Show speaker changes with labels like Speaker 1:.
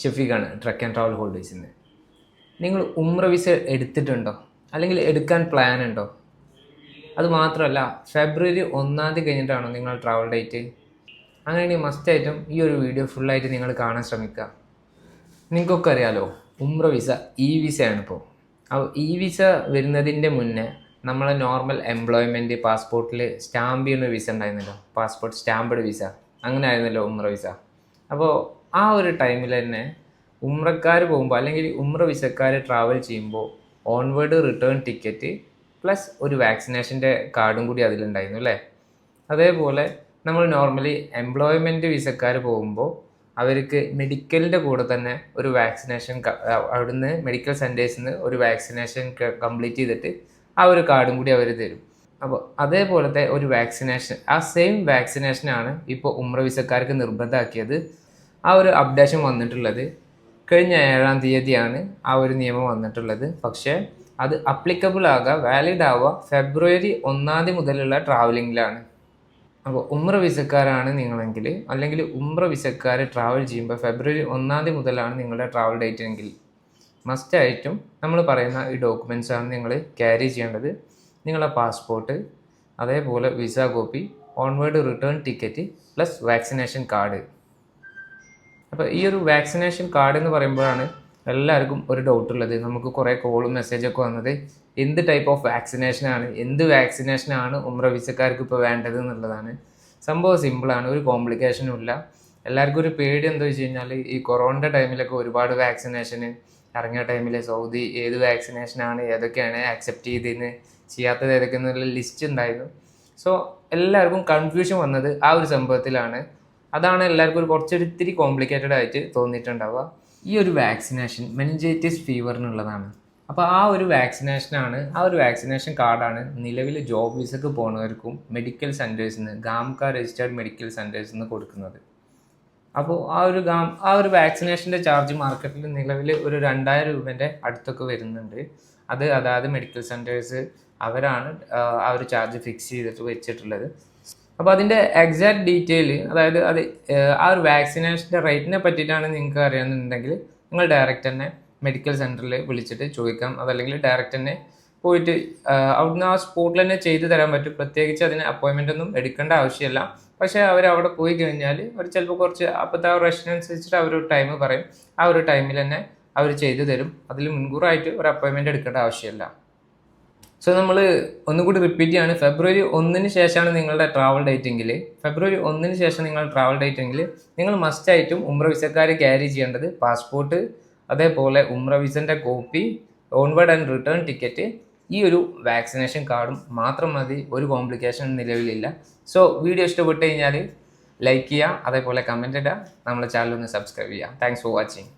Speaker 1: ഷെഫീഖാണ് truck and travel ഹോൾഡേഴ്സിൽ നിന്ന് നിങ്ങൾ ഉമ്ര വിസ എടുത്തിട്ടുണ്ടോ? അല്ലെങ്കിൽ എടുക്കാൻ പ്ലാൻ ഉണ്ടോ? അത് മാത്രമല്ല ഫെബ്രുവരി ഒന്നാം തീയതി കഴിഞ്ഞിട്ടാണോ നിങ്ങൾ ട്രാവൽ ഡേറ്റ് അങ്ങനെയാണെങ്കിൽ മസ്റ്റായിട്ടും ഈ ഒരു വീഡിയോ ഫുള്ളായിട്ട് നിങ്ങൾ കാണാൻ ശ്രമിക്കുക. നിങ്ങൾക്കൊക്കെ അറിയാലോ ഉമ്ര വിസ ഇ വിസയാണ് ഇപ്പോൾ അപ്പോൾ ഇ വിസ വരുന്നതിന്റെ മുന്നേ നമ്മളെ നോർമൽ എംപ്ലോയ്മെന്റ് പാസ്പോർട്ടിൽ സ്റ്റാമ്പ് ചെയ്യുന്ന വിസ ഉണ്ടായിരുന്നല്ലോ. Passport stamped visa. അങ്ങനെ ആയിരുന്നല്ലോ ഉമ്ര വിസ. അപ്പോൾ ആ ഒരു ടൈമിൽ തന്നെ ഉമ്രക്കാർ പോകുമ്പോൾ അല്ലെങ്കിൽ ഉമ്ര വിസക്കാർ ട്രാവൽ ചെയ്യുമ്പോൾ ഓൺവേർഡ് റിട്ടേൺ ടിക്കറ്റ് പ്ലസ് ഒരു വാക്സിനേഷന്റെ കാർഡും കൂടി അതിലുണ്ടായിരുന്നു അല്ലേ? അതേപോലെ നമ്മൾ നോർമലി എംപ്ലോയ്മെന്റ് വിസക്കാർ പോകുമ്പോൾ അവർക്ക് മെഡിക്കലിന്റെ കൂടെ തന്നെ ഒരു വാക്സിനേഷൻ അവിടുന്ന് മെഡിക്കൽ സെന്റേഴ്സിൽ നിന്ന് ഒരു വാക്സിനേഷൻ കംപ്ലീറ്റ് ചെയ്തിട്ട് ആ ഒരു കാർഡും കൂടി അവർ തരും. അപ്പോൾ അതേപോലത്തെ ഒരു വാക്സിനേഷൻ ആ സെയിം വാക്സിനേഷനാണ് ഇപ്പോൾ ഉമ്ര വിസക്കാർക്ക് നിർബന്ധമാക്കിയത്. ആ ഒരു അപ്ഡേഷൻ വന്നിട്ടുള്ളത്. കഴിഞ്ഞ ഏഴാം തീയതിയാണ് ആ ഒരു നിയമം വന്നിട്ടുള്ളത്. പക്ഷേ അത് അപ്ലിക്കബിൾ ആകുക വാലിഡ് ആവുക ഫെബ്രുവരി ഒന്നാം തീയതി മുതലുള്ള ട്രാവലിങ്ങിലാണ് അപ്പോൾ ഉമ്ര വിസക്കാരാണ് നിങ്ങളെങ്കിൽ അല്ലെങ്കിൽ ഉമ്ര വിസക്കാർ ട്രാവൽ ചെയ്യുമ്പോൾ ഫെബ്രുവരി ഒന്നാം തീയതി മുതലാണ് നിങ്ങളുടെ ട്രാവൽ ഡേറ്റ് എങ്കിൽ മസ്റ്റായിട്ടും നമ്മൾ പറയുന്ന ഈ ഡോക്യുമെൻസാണ് നിങ്ങൾ ക്യാരി ചെയ്യേണ്ടത്. നിങ്ങളുടെ പാസ്പോർട്ട് അതേപോലെ visa copy onward return ticket plus vaccination card അപ്പോൾ ഈ ഒരു വാക്സിനേഷൻ കാർഡ് എന്ന് പറയുമ്പോഴാണ് എല്ലാവർക്കും ഒരു ഡൗട്ട് ഉള്ളത്. നമുക്ക് കുറേ കോളും മെസ്സേജൊക്കെ വന്നത് എന്ത് ടൈപ്പ് ഓഫ് വാക്സിനേഷനാണ് എന്ത് വാക്സിനേഷനാണ് ഉമ്ര വിസക്കാർക്ക് ഇപ്പോൾ വേണ്ടത് എന്നുള്ളതാണ്. സംഭവം സിമ്പിളാണ് ഒരു കോംപ്ലിക്കേഷനും ഇല്ല. എല്ലാവർക്കും ഒരു പേടി എന്താ വെച്ച് കഴിഞ്ഞാൽ ഈ കൊറോണ ടൈമിലൊക്കെ ഒരുപാട് വാക്സിനേഷന് ഇറങ്ങിയ ടൈമിൽ സൗദി ഏത് വാക്സിനേഷനാണ് ഏതൊക്കെയാണ് ആക്സെപ്റ്റ് ചെയ്തതെന്ന് ചെയ്യാത്തത് ഏതൊക്കെയെന്നുള്ള ലിസ്റ്റ് ഉണ്ടായിരുന്നു. സോ എല്ലാവർക്കും കൺഫ്യൂഷൻ വന്നത് ആ ഒരു സംഭവത്തിലാണ്. അതാണ് എല്ലാവർക്കും ഒരു കുറച്ചൊരു ഇത്തിരി കോംപ്ലിക്കേറ്റഡ് ആയിട്ട് തോന്നിയിട്ടുണ്ടാവുക. ഈ ഒരു വാക്സിനേഷൻ മെനിഞ്ചൈറ്റിസ് ഫീവറിനുള്ളതാണ് അപ്പോൾ ആ ഒരു വാക്സിനേഷനാണ് ആ ഒരു വാക്സിനേഷൻ കാർഡാണ് നിലവിൽ ജോബ് വിസക്ക് പോകുന്നവർക്കും മെഡിക്കൽ സെന്റേഴ്സിൽ നിന്ന് ഗാംക രജിസ്റ്റേർഡ് മെഡിക്കൽ സെന്റേഴ്സിൽ നിന്ന് കൊടുക്കുന്നത്. അപ്പോൾ ആ ഒരു ഗാം ആ ഒരു വാക്സിനേഷന്റെ ചാർജ് മാർക്കറ്റിൽ നിലവിൽ ഒരു രണ്ടായിരം രൂപേന്റെ അടുത്തൊക്കെ വരുന്നുണ്ട്. അത് അതായത് മെഡിക്കൽ സെന്റേഴ്സ് അവരാണ് ആ ഒരു ചാർജ് ഫിക്സ് ചെയ്തിട്ട് വെച്ചിട്ടുള്ളത്. അപ്പോൾ അതിന്റെ എക്സാക്ട് ഡീറ്റെയിൽ അതായത് അത് ആ ഒരു വാക്സിനേഷന്റെ റേറ്റിനെ പറ്റിയിട്ടാണ് നിങ്ങൾക്ക് അറിയാമെന്നുണ്ടെങ്കിൽ നിങ്ങൾ ഡയറക്റ്റ് തന്നെ മെഡിക്കൽ സെന്ററിൽ വിളിച്ചിട്ട് ചോദിക്കാം. അതല്ലെങ്കിൽ ഡയറക്റ്റ് തന്നെ പോയിട്ട് അവിടുന്ന് ആ സ്പോട്ടിൽ തന്നെ ചെയ്തു തരാൻ പറ്റും. പ്രത്യേകിച്ച് അതിന് അപ്പോയിൻമെന്റ് ഒന്നും എടുക്കേണ്ട ആവശ്യമില്ല. പക്ഷേ അവർ അവിടെ പോയി കഴിഞ്ഞാൽ അവർ ചിലപ്പോൾ കുറച്ച് അപ്പോഴത്തെ ആ റഷനനുസരിച്ചിട്ട് അവർ ഒരു ടൈം പറയും. ആ ഒരു ടൈമിൽ തന്നെ അവർ ചെയ്തു തരും. അതിൽ മുൻകൂറായിട്ട് ഒരു അപ്പോയിൻമെന്റ് എടുക്കേണ്ട ആവശ്യമില്ല. സോ നമ്മൾ ഒന്നുകൂടി റിപ്പീറ്റ് ചെയ്യാണ്. ഫെബ്രുവരി ഒന്നിന് ശേഷമാണ് നിങ്ങളുടെ ട്രാവൽ ഡേറ്റ് എങ്കിൽ ഫെബ്രുവരി ഒന്നിന് ശേഷം നിങ്ങൾ ട്രാവൽ ഡേറ്റ് എങ്കിൽ നിങ്ങൾ മസ്റ്റായിട്ടും ഉമ്ര വിസക്കാർ ക്യാരി ചെയ്യേണ്ടത് പാസ്പോർട്ട് അതേപോലെ ഉമ്ര Vicente copy onward and return ticket ഈ ഒരു വാക്സിനേഷൻ കാർഡും മാത്രം മതി. ഒരു കോംപ്ലിക്കേഷൻ നിലവിലില്ല. സോ വീഡിയോ ഇഷ്ടപ്പെട്ട് കഴിഞ്ഞാൽ ലൈക്ക് ചെയ്യുക അതേപോലെ കമന്റ് ഇടുക. നമ്മുടെ ചാനൽ ഒന്ന് സബ്സ്ക്രൈബ് ചെയ്യുക. Thanks for watching